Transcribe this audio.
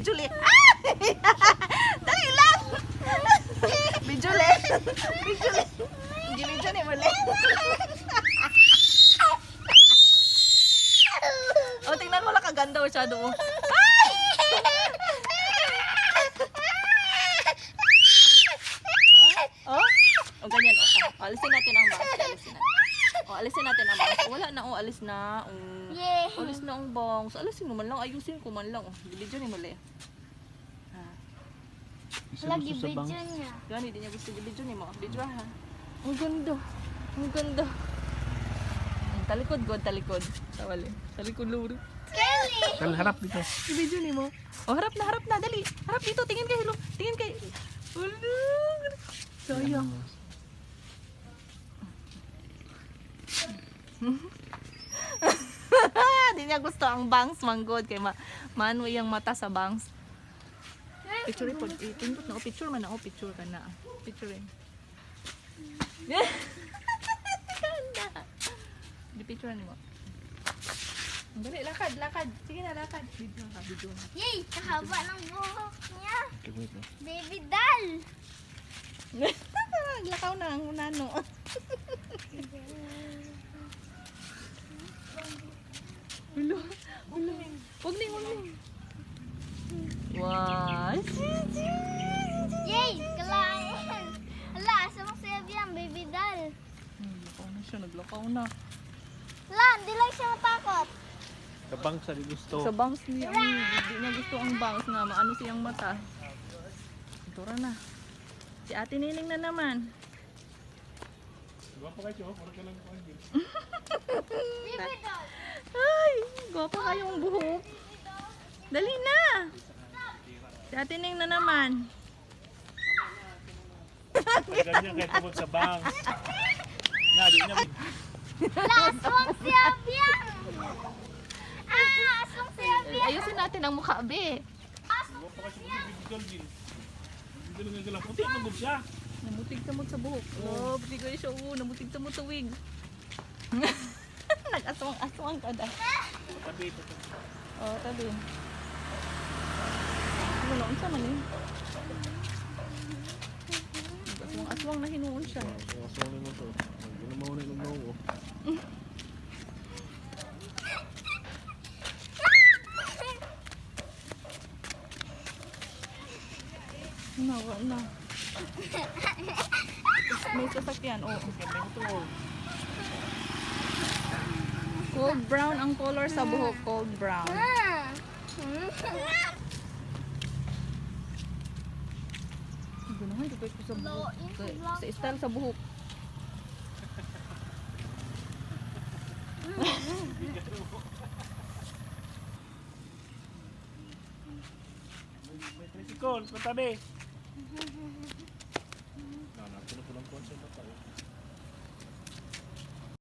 Julie. Ah! Dali lang. Bijule. Bijule. Gilidyan ni muli. oh, tingnan mo lang kaganda masyado. oh. Oh, oh ganyan. Oh, oh, alisin natin ang bangs. Alisin natin. Oh, alisin natin ang bangs. Wala na, oh, alis na. Oh. Yay! Alis na ang bangs. Alisin mo man lang. Ayusin ko man lang. Oh, gilidyan ni muli. Ah. Lagi video niya. Gani, di niya gusto i-video ni mga video ha. Ang ganda. Ang ganda. Ang talikod god, talikod. Tawali. Talikod luro. Kelly! Kal harap dito. I-video ni mo. Oh, harap na, harap na. Dali. Harap dito. Tingin kay Hilo. Tingin kay... Wala. Sayang. di niya gusto ang bangs manggod kay ma mano yung mata sa bangs. Picture po. Itindot na. O, picture man na. O, picture ka na. Picture rin. Ganda. Di picture ni mo. Ang Dali, lakad, lakad. Sige na, lakad. Video na, video na. Yay! Kahaba ng buhok niya. Baby doll! Lakaw na ang unano. Ulo, ulo. Huwag ning, huwag ning. Wow. Yay! Kalain! Ala, asa mo siya biyang baby doll? Hmm, Lakaw na siya, naglakaw na. Ala, hindi lang siya matakot. Sa di gusto. Sa bangs niya, hindi niya gusto ang bangs nga, maano siyang mata. Tura na. Si Ate Nining na naman. Diba pa kayo? Wala ka lang! Gwapa kayong buhok. Dali na. Si Ate Ning na naman. Ganyan kayo tungkol sa bang. Na, di na. Ala, aswang siya biyang! Ah, aswang siya biyang! Ayusin natin ang mukha, be. Pa kayo sa bigol din. Bigol nga galang. Puti ang magod siya. Namutig sa mo sa buhok. Oh, bigay siya. Oh, namutig sa mo sa wig. Nag-aswang-aswang ka da. Tabi ito. Oh, tabi. Na, unsa man eh. Aswang-aswang na hinuon siya. So, so mo to. Mo na yung mo. Nawa na. May sasakyan. Oh, Ganda ito. Cold brown ang color sa buhok. Cold brown. Ah. Ganahan, di ko sa buhok. Sa, style sa buhok. May tricycle. Patabi. Na, na. Puno-puno ko sa mata.